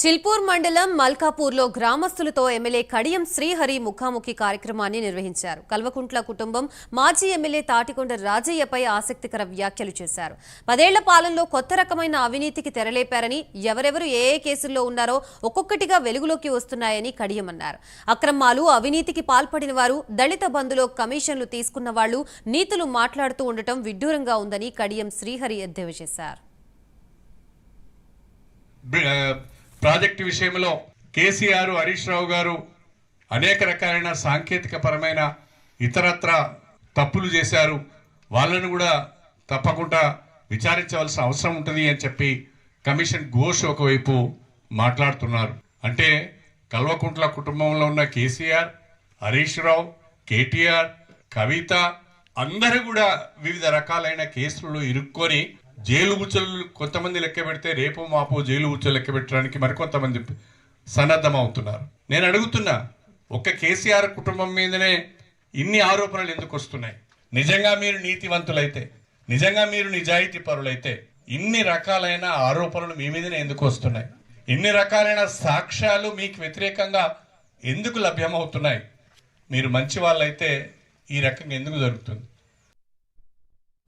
చిల్పూర్ మండలం మల్కాపూర్లో గ్రామస్తులతో ఎమ్మెల్యే కడియం శ్రీహరి ముఖాముఖి కార్యక్రమాన్ని నిర్వహించారు. కల్వకుంట్ల కుటుంబం మాజీ ఎమ్మెల్యే తాటికొండ రాజయ్యపై ఆసక్తికర వ్యాఖ్యలు చేశారు. పదేళ్ళ పాలనలో కొత్త రకమైన అవినీతికి తెరలేపారని ఎవరెవరు ఏ ఏ కేసుల్లో ఉన్నారో ఒక్కొక్కటిగా వెలుగులోకి వస్తున్నాయని కడియం అన్నారు. అక్రమాలు అవినీతికి పాల్పడిన వారు దళిత బంధులో కమిషన్లు తీసుకున్న వాళ్ళు నీతులు మాట్లాడుతూ ఉండటం విడ్డూరంగా ఉందని కడియం శ్రీహరి ఎద్దేవా చేశారు. ప్రాజెక్టు విషయంలో కేసీఆర్ హరీష్ రావు గారు అనేక రకాలైన సాంకేతిక పరమైన ఇతరత్ర తప్పులు చేశారు. వాళ్ళను కూడా తప్పకుండా విచారించవలసిన అవసరం ఉంటుంది అని చెప్పి కమిషన్ ఘోష్ ఒకవైపు మాట్లాడుతున్నారు. అంటే కల్వకుంట్ల కుటుంబంలో ఉన్న కేసీఆర్ హరీష్ రావు కేటీఆర్ కవిత అందరూ కూడా వివిధ రకాలైన కేసులలో ఇరుక్కొని జైలు ఉచ్చలు కొంతమంది లెక్క పెడితే రేపు మాపు జైలు ఉచ్చలు లెక్క పెట్టడానికి మరికొంతమంది సన్నద్ధమవుతున్నారు. నేను అడుగుతున్నా ఒక్క కేసీఆర్ కుటుంబం మీదనే ఇన్ని ఆరోపణలు ఎందుకు వస్తున్నాయి? నిజంగా మీరు నీతివంతులైతే నిజంగా మీరు నిజాయితీ పరులైతే ఇన్ని రకాలైన ఆరోపణలు మీ మీదనే ఎందుకు వస్తున్నాయి? ఇన్ని రకాలైన సాక్ష్యాలు మీకు వ్యతిరేకంగా ఎందుకు లభ్యమవుతున్నాయి? మీరు మంచి వాళ్ళైతే ఈ రకంగా ఎందుకు జరుగుతుంది?